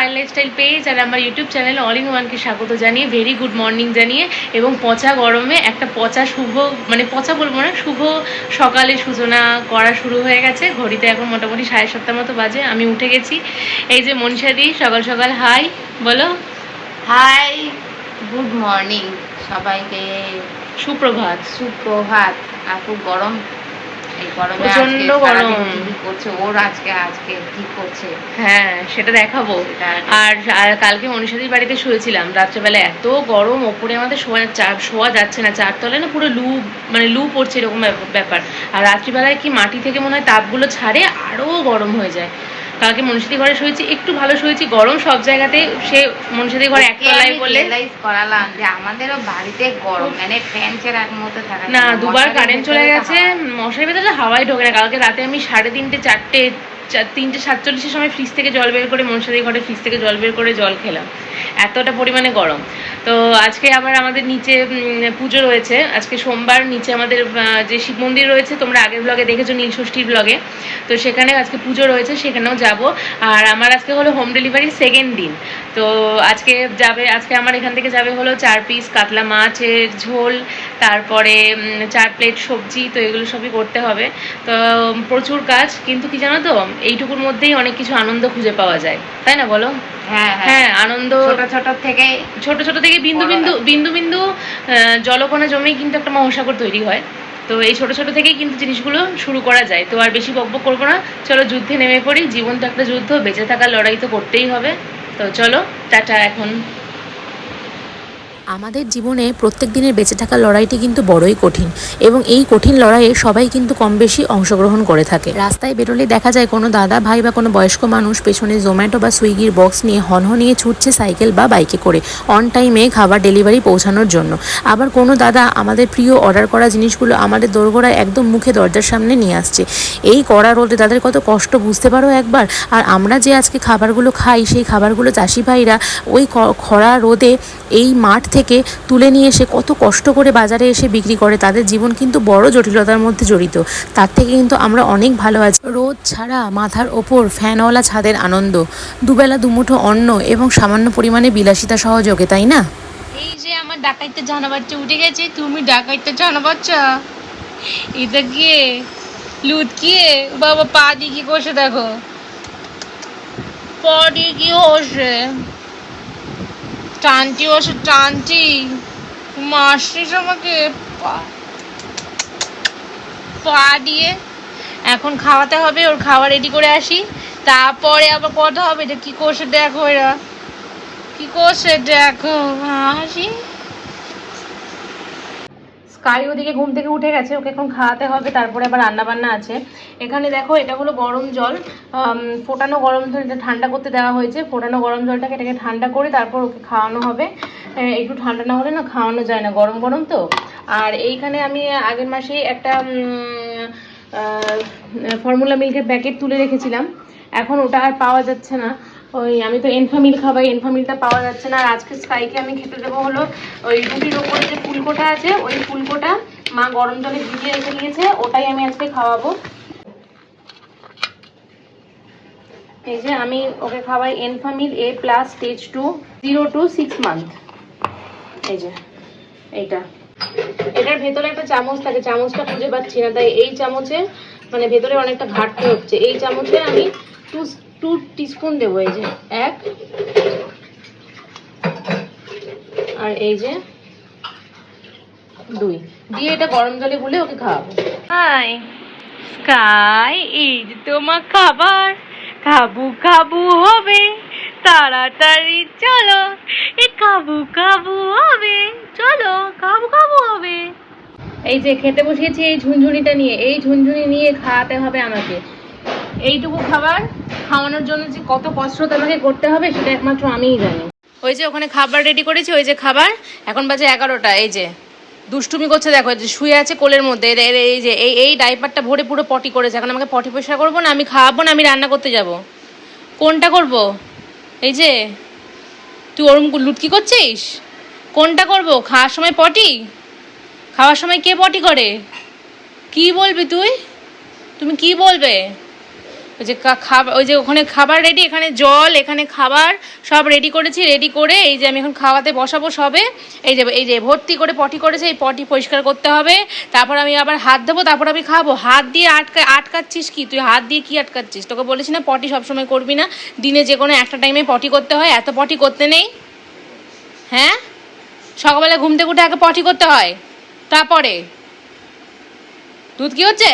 Payel lifestyle page আর আমার YouTube channel all in ওয়ানকে স্বাগত জানিয়ে ভেরি গুড মর্নিং জানিয়ে এবং পচা গরমে একটা পচা শুভ মানে পচা বলব না শুভ সকালে সূচনা করা শুরু হয়ে গেছে। ঘড়িতে এখন মোটামুটি সাড়ে সাতটার মতো বাজে আমি উঠে গেছি। এই যে মনসাদি সকাল সকাল হাই বলো। হাই গুড মর্নিং সবাইকে। সুপ্রভাত। সুপ্রভাত আর খুব গরম। এই গরমে। করছে? ওর আজকে আজকে কি করছে? হ্যাঁ সেটা দেখাবো। আর কালকে মনীষাদির বাড়িতে শুয়েছিলাম। রাত্রেবেলা এত গরম ওপরে আমাদের শোয়া শোয়া যাচ্ছে না। চারতলায় না পুরো লু মানে লু পড়ছে এরকম ব্যাপার। আর রাত্রিবেলায় কি মাটি থেকে মনে হয় তাপগুলো ছাড়ে আরও গরম হয়ে যায়। কালকে মনীষাদি ঘরে শুয়েছি একটু ভালো শুয়েছি গরম সব জায়গাতে। সে মনীষাদি ঘরে একতলায় বলে করালাম যে আমাদেরও বাড়িতে গরম মানে ফ্যান এর মধ্যে থাকা না দুবার কারেন্ট চলে গেছে মশার ভেতরে হাওয়াই ঢোকে না। কালকে রাতে আমি সাড়ে তিনটে চারটে চার- তিনটে, সাতচল্লিশের সময় ফ্রিজ থেকে জল বের করে মনসাদি ঘরে ফ্রিজ থেকে জল বের করে জল খেলাম। এতটা পরিমাণে গরম। তো আজকে আবার আমাদের নিচে পুজো রয়েছে। আজকে সোমবার নিচে আমাদের যে শিব মন্দির রয়েছে, তোমরা আগের ব্লগে দেখেছ নীলষষ্ঠীর ব্লগে তো সেখানে আজকে পুজো রয়েছে, সেখানেও যাব। আর আমার আজকে হলো হোম ডেলিভারির সেকেন্ড দিন। তো আজকে যাবে, আজকে আমার এখান থেকে যাবে হলো চার পিস কাতলা মাছের ঝোল তারপরে চার প্লেট সবজি তো এগুলো সবই করতে হবে। তো প্রচুর কাজ কিন্তু কি জানো তো এইটুকুর মধ্যেই অনেক কিছু আনন্দ খুঁজে পাওয়া যায়। তাই না বলো? হ্যাঁ হ্যাঁ। হ্যাঁ আনন্দ ছোট ছোট থেকে ছোট ছোট থেকে বিন্দু বিন্দু বিন্দু বিন্দু জলকণা জমেই কিন্তু একটা মহাসাগর তৈরি হয়। তো এই ছোট ছোট থেকেই কিন্তু জিনিসগুলো শুরু করা যায়। তো আর বেশি বকবক করব না। চলো যুদ্ধে নেমে পড়ি। জীবন তো একটা যুদ্ধ বেঁচে থাকার লড়াই তো করতেই হবে। তো চলো টাটা এখন। আমাদের জীবনে প্রত্যেক দিনের বেঁচে থাকার লড়াইটি কিন্তু বড়ই কঠিন এবং এই কঠিন লড়াইয়ে সবাই কিন্তু কম বেশি অংশগ্রহণ করে থাকে। রাস্তায় বেরোলে দেখা যায় কোনো দাদা ভাই বা কোনো বয়স্ক মানুষ পেছনে জোম্যাটো বা সুইগির বক্স নিয়ে হনহনিয়ে ছুটছে সাইকেল বা বাইকে করে অন টাইমে খাবার ডেলিভারি পৌঁছানোর জন্য। আবার কোনো দাদা আমাদের প্রিয় অর্ডার করা জিনিসগুলো আমাদের দোরগোড়ায় একদম মুখে দরজার সামনে নিয়ে আসছে। এই করা রোদে তাদের কত কষ্ট বুঝতে পারো একবার? আর আমরা যে আজকে খাবারগুলো খাই, সেই খাবারগুলো চাষি ভাইরা ওই খরা রোদে এই মাঠ থেকে তুলে নিয়ে এসে কত কষ্ট করে বাজারে এসে বিক্রি করে, তাদের জীবন কিন্তু বড় জটিলতার মধ্যে জড়িত। তার থেকে কিন্তু আমরা অনেক ভালো আছি। রোদ ছাড়া মাথার ওপর ফ্যানওয়ালা ছাদের আনন্দ। দুবেলা দুমুঠো অন্ন এবং সামান্য পরিমাণে বিলাসিতা সহযোগে, তাই না? এই যে আমার ডাকাইতে জানা বাচ্চা উঠে গেছে, তুমি ডাকাইতে জানা বাচ্চা এটা কে? লুটকিয়ে বাবা পা দিয়ে কি করছে দেখো? পা দিয়ে কি হচ্ছে টানটি সে টানটি। মারছিস আমাকে? পা- পা দিয়ে। এখন খাওয়াতে হবে, ওর খাওয়া রেডি করে আসি। তারপরে আবার কথা হবে যে কি করছে দেখো এরা। কী করছে দেখো হাসি স্কাই ওদিকে ঘুম থেকে উঠে গেছে, ওকে এখন খাওয়াতে হবে, তারপরে আবার রান্না বান্না আছে। এখানে দেখো, এটা হলো গরম জল ফোটানো গরম জল, এটা ঠান্ডা করতে দেওয়া হয়েছে। ফোটানো গরম জলটাকে এটাকে ঠান্ডা করে তারপর ওকে খাওয়ানো হবে। একটু ঠান্ডা না হলে না খাওয়ানো যায় না, গরম গরম তো। আর এইখানে আমি আগের মাসে একটা ফর্মুলা মিল্কের প্যাকেট তুলে রেখেছিলাম। এখন ওটা আর পাওয়া যাচ্ছে না। ওই, আমি তো এনফামিল খাবাই এনফামিলটা পাওয়া যাচ্ছে না। আর আজকে স্কাইকে আমি খেতে দেবো হলো ওই রুটির ওপরে যে ফুলকোটা আছে, ওই ফুলকোটা মা গরম জলে ভিজিয়ে রেখে দিয়েছে, ওটাই আমি আজকে খাওয়াবো। এই যে আমি ওকে খাওয়াই Enfamil A plus stage two, zero two six month. এই যে, এইটা। এটার ভেতরে একটা চামচ থাকে, চামচটা খুঁজে পাচ্ছি না, তাই এই চামচে মানে ভেতরে অনেকটা ঘাটতি হচ্ছে। এই চামচে আমি টু টু টিস্পুন দেবো এই যে এক আর এই যে দুই। দিয়ে এটা গরম জলে গুলে ওকে খাওয়াবো। হাই স্কাই এই যে তোমার খাবার। খাবু খাবু হবে তাড়াতাড়ি চলো। এ খাবু খাবু হবে চলো খাবু খাবু হবে। এই যে খেতে বসিয়েছি এই ঝুনঝুনিটা নিয়ে এই ঝুনঝুনি নিয়ে খাওয়াতে হবে আমাকে। এইটুকু খাবার খাওয়ানোর জন্য যে কত কষ্ট তোমাকে করতে হবে, সেটা একমাত্র আমিই জানি। ওই যে ওখানে খাবার রেডি করেছি, ওই যে খাবার। এখন বাজে এগারোটা, এই যে। দুষ্টুমি করছে, দেখো যে শুয়ে আছে কোলের মধ্যে, এই যে, এই এই ডাইপারটা ভরে পুরো পটি করেছে। এখন আমাকে পটি পরিষ্কার করব না, আমি খাওয়াবো না, আমি রান্না করতে যাব। কোনটা করব? এই যে, তুই ওরম লুটকি করছিস? কোনটা করব? খাওয়ার সময় পটি খাওয়ার সময় কে পটি করে? কি বলবি তুই? তুমি কি বলবে? ওই যে খাবার ওই যে ওখানে খাবার রেডি এখানে জল, এখানে খাবার, সব রেডি করেছি রেডি করে এই যে আমি এখন খাওয়াতে বসাবো সবে। এই যে এই যে ভর্তি করে পটি করেছে, এই পটি পরিষ্কার করতে হবে। তারপর আমি আবার হাত দেবো তারপর আমি খাব। হাত দিয়ে আটকা আটকাচ্ছিস কি? তুই হাত দিয়ে কি আটকাচ্ছিস? তোকে বলেছি না, পটি সবসময় করবি না। দিনে যে কোনো একটা টাইমে পটি করতে হয়, এত পটি করতে নেই। হ্যাঁ? সকালবেলা ঘুম থেকে উঠে আগে পটি করতে হয়। তারপরে? দুধ কি হচ্ছে?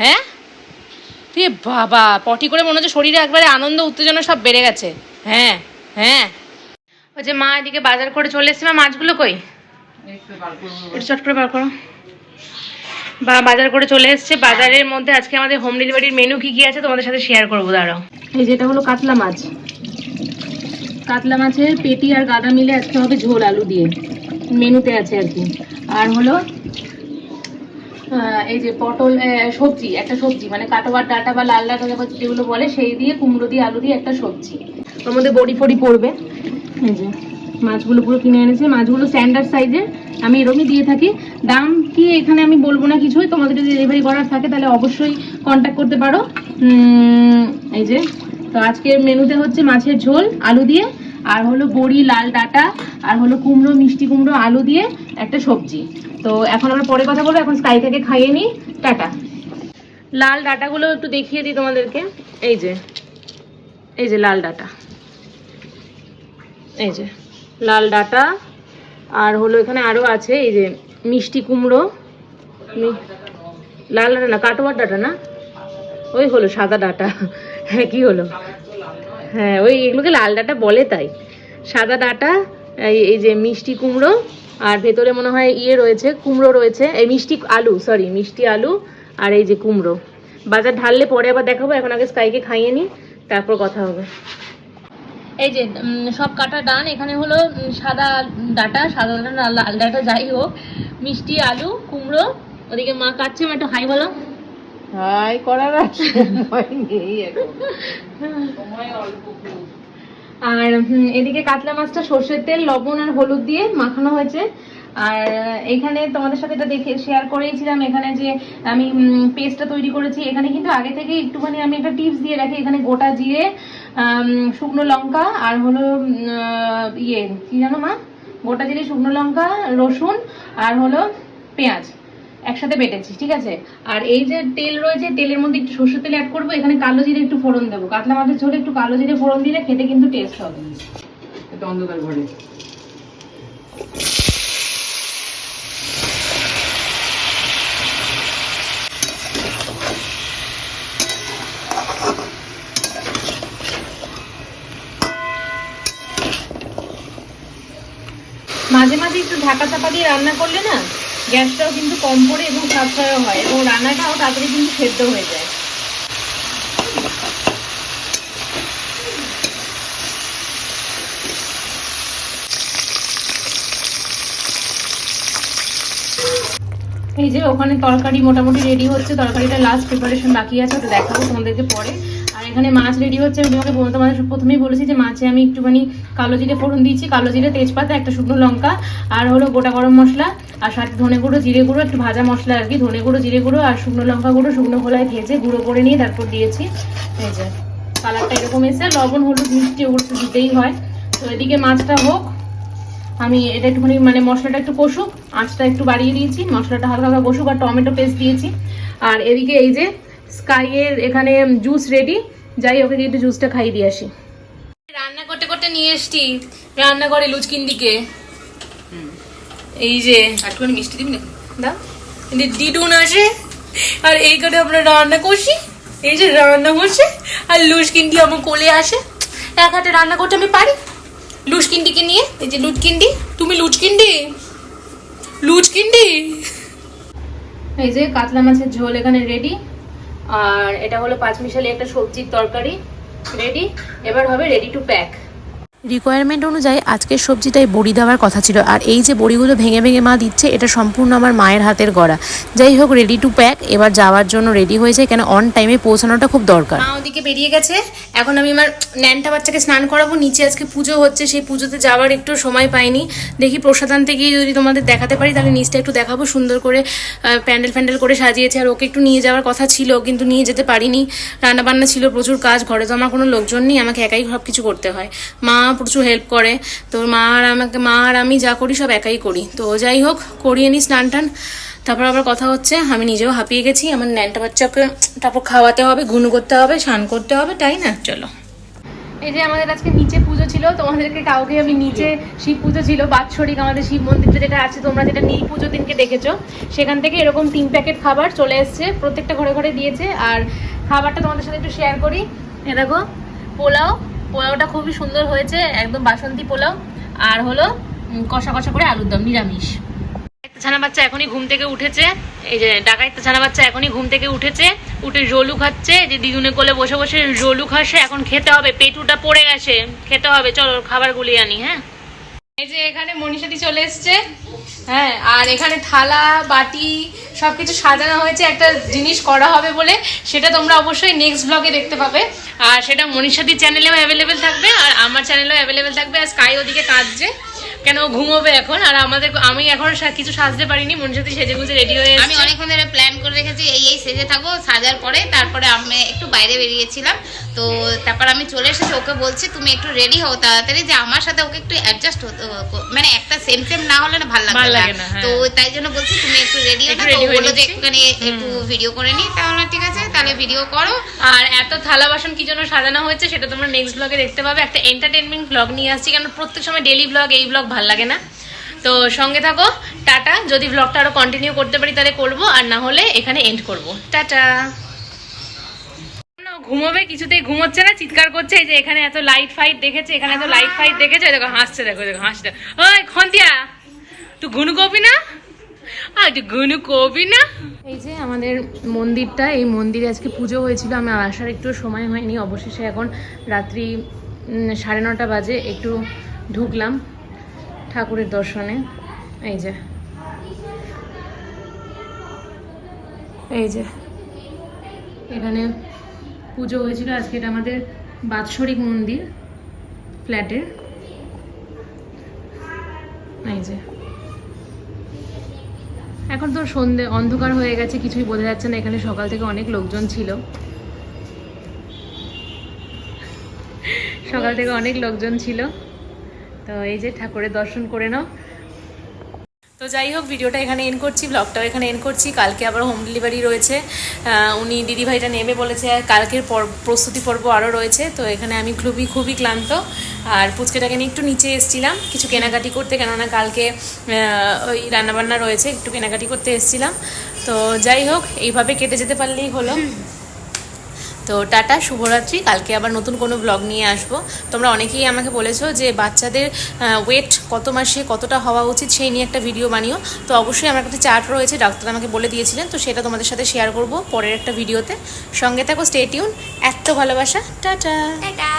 হ্যাঁ? তুই বাবা, পটি করে মনে হচ্ছে শরীরে একবারে আনন্দ, উত্তেজনা সব বেড়ে গেছে। হ্যাঁ হ্যাঁ। ওই যে মা এদিকে বাজার করে চলে এসছে মাছগুলো কই? চট করে বার করো। বা বাজার করে চলে এসছে, বাজারের মধ্যে আজকে আমাদের হোম ডেলিভারির মেনু কি কি আছে তোমাদের সাথে শেয়ার করব, দাঁড়াও। এই যেটা হলো কাতলা মাছ। কাতলা মাছের পেটি আর গাদা মিলে আজকে হবে ঝোল আলু দিয়ে। মেনুতে আছে আর কি। আর হলো এই যে পটল সবজি, একটা সবজি মানে কাটোয়ার ডাটা বা লাল ডাটা যেগুলো- যেগুলো বলে, সেই দিয়ে কুমড়ো দিয়ে, আলু দিয়ে একটা সবজি। ওর মধ্যে বড়ি ফড়ি পড়বে। এই যে, মাছগুলো পুরো কিনে এনেছে। মাছগুলো স্ট্যান্ডার্ড সাইজের আমি এরমই দিয়ে থাকি। দাম কি এখানে আমি বলব না কিছুই। তোমাদের যদি ডেলিভারি করার থাকে, তাহলে অবশ্যই কন্ট্যাক্ট করতে পারো। এই যে, তো আজকের মেনুতে হচ্ছে মাছের ঝোল, আলু দিয়ে, আর হলো বড়ি, লাল ডাটা, আর হলো কুমড়ো, মিষ্টি কুমড়ো, আলু দিয়ে একটা সবজি। তো এখন আমরা পরে কথা বলব, এখন স্কাই থেকে খাইয়ে নিই। টাটা। লাল ডাটাগুলো একটু দেখিয়ে দিই তোমাদেরকে। এই যে এই যে লাল ডাটা। এই যে, লাল ডাটা। আর হলো এখানে আরও আছে, এই যে মিষ্টি কুমড়ো। লাল ডাটা না, কাটোয়ার ডাটা না? ওই হলো সাদা ডাটা। হ্যাঁ কি হলো? হ্যাঁ ওই এগুলোকে লাল ডাটা বলে তাই। সাদা ডাটা এই এই যে মিষ্টি কুমড়ো আর ভেতরে মনে হয় ইয়ে রয়েছে কুমড়ো রয়েছে। এই মিষ্টি আলু সরি মিষ্টি আলু আর এই যে কুমড়ো। বাজার ঢাললে পরে আবার দেখাবো এখন আগে স্কাইকে খাইয়ে নিই তারপর কথা হবে। এই যে উম, সব কাটা ডান এখানে হলো সাদা ডাটা সাদা ডাটা না লাল ডাটা যাই হোক। মিষ্টি আলু কুমড়ো ওদিকে মা কাটছে মা একটু হাই বলো। হাই করার সময় নেই এখন। সময় অল্প। আর এদিকে কাতলা মাছটা সর্ষের তেল, লবণ আর হলুদ দিয়ে মাখানো হয়েছে। আর, এখানে তোমাদের সাথে এটা দেখে শেয়ার করেইছিলাম এখানে যে আমি পেস্টটা তৈরি করেছি। এখানে কিন্তু আগে থেকে একটুখানি আমি একটা টিপস দিয়ে রাখি। এখানে গোটা জিরে শুকনো লঙ্কা আর হলো ইয়ে কি জানো মা? গোটা জিরে, শুকনো লঙ্কা, রসুন আর হলো পেঁয়াজ। একসাথে বেটেছি ঠিক আছে? আর এই যে তেল রয়েছে তেলের মধ্যে একটু সর্ষের তেল অ্যাড করব এখানে কালো জিরে একটু ফোড়ন দেবো। কাতলা মাছের ঝোলে একটু কালো জিরে ফোড়ন দিলে খেতে কিন্তু টেস্ট হবে। এটা অন্ধকার ঘরে। মাঝে মাঝে একটু ঢাকা চাপা দিয়ে রান্না করলে না গ্যাসটাও কিন্তু কম পড়ে এবং সাশ্রয় হয় এবং রান্নাটাও তাড়াতাড়ি কিন্তু সেদ্ধ হয়ে যায়। এই যে ওখানে তরকারি মোটামুটি রেডি হচ্ছে, তরকারিটা লাস্ট প্রিপারেশন বাকি আছে, ওটা দেখাবো তোমাদেরকে পরে। আর এখানে মাছ রেডি হচ্ছে, আমি তোমাকে তোমাদের প্রথমেই বলেছি যে মাছে আমি একটুখানি কালো জিরে ফোড়ন দিয়েছি, কালো জিরে তেজপাতা, একটা শুকনো লঙ্কা, আর হলো গোটা গরম মশলা আর সাথে ধনে গুঁড়ো, জিরে গুঁড়ো, একটু ভাজা মশলা আর কি, ধনে গুঁড়ো, জিরে গুঁড়ো আর শুকনো লঙ্কা গুঁড়ো, শুকনো খোলায় ভেজে গুঁড়ো করে নিয়ে তারপর দিয়েছি। যে, কালারটা এরকম এসে লবণ, হলুদ, মিষ্টি ওগুলো দিতেই হয়। তো এদিকে মাছটা হোক, আমি এটা একটুখানি মানে মশলাটা একটু কষুক, আঁচটা একটু বাড়িয়ে দিয়েছি মশলাটা হালকা হালকা কষুক আর টমেটো পেস্ট দিয়েছি। আর এদিকে এই যে স্কাইয়ের এখানে জুস রেডি যাই ওকে একটু জুসটা খাইয়ে দিয়ে আসি। রান্না করতে করতে নিয়ে এসছি রান্না করে লুচকিন্দিকে এই যে, একটুখানি মিষ্টি দিবি না এই যে ডিডুন আসে, আর এই করে আমরা রান্না করছি। এই যে রান্না করছে, আর লুচকিন্দি আমার কোলে আসে। এক হাতে রান্না করতে আমি পারি? লুচকিন্ডিকে নিয়ে, এই যে লুচকিন্ডি তুমি লুচকিন্ডি লুচকিন্ডি এই যে কাতলা মাছের ঝোল এখানে রেডি আর এটা হলো পাঁচমিশালি একটা সবজির তরকারি। রেডি এবার হবে রেডি টু প্যাক রিকোয়ারমেন্ট অনুযায়ী আজকের সবজিটাই বড়ি দেওয়ার কথা ছিল। আর এই যে বড়িগুলো ভেঙে ভেঙে মা দিচ্ছে, এটা সম্পূর্ণ আমার মায়ের হাতের গড়া। যাই হোক রেডি টু প্যাক এবার যাওয়ার জন্য রেডি হয়ে যায় কেন অন টাইমে পৌঁছানোটা খুব দরকার। মা ওদিকে বেরিয়ে গেছে। এখন আমি আমার ন্যানটা বাচ্চাকে স্নান করাবো। নিচে আজকে পুজো হচ্ছে, সেই পুজোতে যাওয়ার একটু সময় পাইনি। দেখি প্রসাদ আনতে গিয়ে যদি তোমাদের দেখাতে পারি, তাহলে নিচটা একটু দেখাবো। সুন্দর করে প্যান্ডেল ফ্যান্ডেল করে সাজিয়েছে। আর ওকে একটু নিয়ে যাওয়ার কথা ছিল, কিন্তু নিয়ে যেতে পারিনি। রান্না বান্না ছিল প্রচুর কাজ, ঘরে তো আমার কোনো লোকজন নেই। আমাকে একাই সব কিছু করতে হয়। মা প্রচুর হেল্প করে। তো মা আর আমাকে মা আর আমি যা করি সব একাই করি। তো যাই হোক, করিয়ে নিই স্নান টান তারপর আবার কথা হচ্ছে, আমি নিজেও হাঁপিয়ে গেছি। আমার ন্যানটা বাচ্চাকে তারপর খাওয়াতে হবে গুন করতে হবে, স্নান করতে হবে, তাই না? চলো। এই যে আমাদের আজকে নিচে পুজো ছিল, তোমাদেরকে কাউকে আমি নিচে শিব পুজো ছিল, বাৎসরিক আমাদের শিব মন্দিরটা যেটা আছে, তোমরা যেটা নীল পুজো দিনকে দেখেছ, সেখান থেকে এরকম তিন প্যাকেট খাবার চলে এসছে, প্রত্যেকটা ঘরে ঘরে দিয়েছে। আর খাবারটা তোমাদের সাথে একটু শেয়ার করি। এ দেখো, পোলাও পোলাওটা খুবই সুন্দর হয়েছে, একদম বাসন্তী পোলাও, আর হলো কষা কষা করে আলুর দম, নিরামিষ। ছানা বাচ্চা এখনই ঘুম থেকে উঠেছে, এই যে ডাকাইতে ছানা বাচ্চা এখনই ঘুম থেকে উঠেছে, উঠে রোলু খাচ্ছে, যে দিদুনে কোলে বসে বসে রোলু খাচ্ছে এখন খেতে হবে, পেটুটা পড়ে গেছে, খেতে হবে, চলো খাবার গুলি আনি হ্যাঁ? এই যে এখানে মনীষাদি চলে এসছে হ্যাঁ আর এখানে থালা, বাটি সব কিছু সাজানো হয়েছে। একটা জিনিস করা হবে বলে, সেটা তোমরা অবশ্যই নেক্সট ব্লগে দেখতে পাবে। আর সেটা মনীষাদির চ্যানেলেও অ্যাভেলেবেল থাকবে, আর আমার চ্যানেলেও অ্যাভেলেবেল থাকবে, আর স্কাই ওদিকে কাঁদছে। কেন ঘুমোবে এখন? আর আমাদের আমি এখন কিছু সাজতে পারিনি মনীষাদি সেজে গুজে রেডি হয়ে আমি অনেকক্ষণ ধরে প্ল্যান করে রেখেছি এই এই সেজে থাকব সাজার পরে তারপরে আমি একটু বাইরে বেরিয়েছিলাম। তো তারপর আমি চলে এসেছি ওকে বলছি তুমি একটু রেডি হও তাড়াতাড়ি যে আমার সাথে ওকে একটু অ্যাডজাস্ট মানে একটা সেম সেম না হলে না ভালো লাগে না হ্যাঁ। তো তাই জন্য বলছি তুমি একটু রেডি হও একটু তো বলল যে একটুখানি একটু ভিডিও করে নিই। তাহলে ঠিক আছে তাহলে ভিডিও করো। আর এত থালা বাসন কি জন্য সাজানো হয়েছে সেটা তোমরা নেক্সট ব্লগে দেখতে পাবে। একটা এন্টারটেনমেন্ট ব্লগ নিয়ে আসছি কারণ প্রত্যেক সময় ডেলি ব্লগ এই ব্লগ ভালো লাগে না। তো সঙ্গে থাকো, টাটা। যদি ব্লগটা আরও কন্টিনিউ করতে পারি তাহলে করব, আর না হলে এখানে এন্ড করব। টাটা। ঘুমোবে? কিছুতেই ঘুমোচ্ছে না, চিৎকার করছে, এই যে এখানে এত লাইট ফাইট দেখেছে, এখানে এত লাইট ফাইট দেখেছে দেখো, হাসছে, দেখো দেখো, হাসছে। ওই, খন্তিয়া, তুই গুনু কবি না? আর কবি না? এই যে আমাদের মন্দিরটা, এই মন্দিরে আজকে পুজো হয়েছিল, আমি আসার একটু সময় হয়নি, অবশেষে এখন রাত্রি সাড়ে নটা বাজে, একটু ঢুকলাম। ঠাকুরের দর্শনে। এই যে। এই যে। এখানে পুজো হয়েছিল আজকে এটা আমাদের বাৎসরিক মন্দির ফ্ল্যাটের। এই যে। এখন তো সন্ধে, অন্ধকার হয়ে গেছে, কিছুই বোঝা যাচ্ছে না, এখানে সকাল থেকে অনেক লোকজন ছিল। সকাল থেকে অনেক লোকজন ছিল। তো এই যে ঠাকুরের দর্শন করে নাও। তো যাই হোক, ভিডিওটা এখানে এন্ড করছি ব্লগটাও এখানে এন্ড করছি। কালকে আবার হোম ডেলিভারি রয়েছে। উনি দিদিভাইটা নেমে বলেছে, আর কালকের পর, প্রস্তুতি পর্ব আরও রয়েছে। তো এখানে আমি খুবই খুবই ক্লান্ত। আর পুচকেটাকে নিয়ে একটু নিচে এসেছিলাম, কিছু কেনাকাটি করতে, কেননা কালকে ওই রান্নাবান্না রয়েছে, একটু কেনাকাটি করতে এসেছিলাম। তো যাই হোক, এইভাবে কেটে যেতে পারলেই হলো। তো টাটা, শুভরাত্রি। কালকে আবার নতুন কোনো ব্লগ নিয়ে আসব। তোমরা অনেকেই আমাকে বলেছ যে বাচ্চাদের ওয়েট কত মাসে কতটা হওয়া উচিত সেই নিয়ে একটা ভিডিও বানিও। তো অবশ্যই আমার একটা চার্ট রয়েছে ডাক্তার আমাকে বলে দিয়েছিলেন। তো সেটা তোমাদের সাথে শেয়ার করব পরের একটা ভিডিওতে সঙ্গে থাকো স্টেটিউন এত ভালোবাসা। টাটা। টাটা।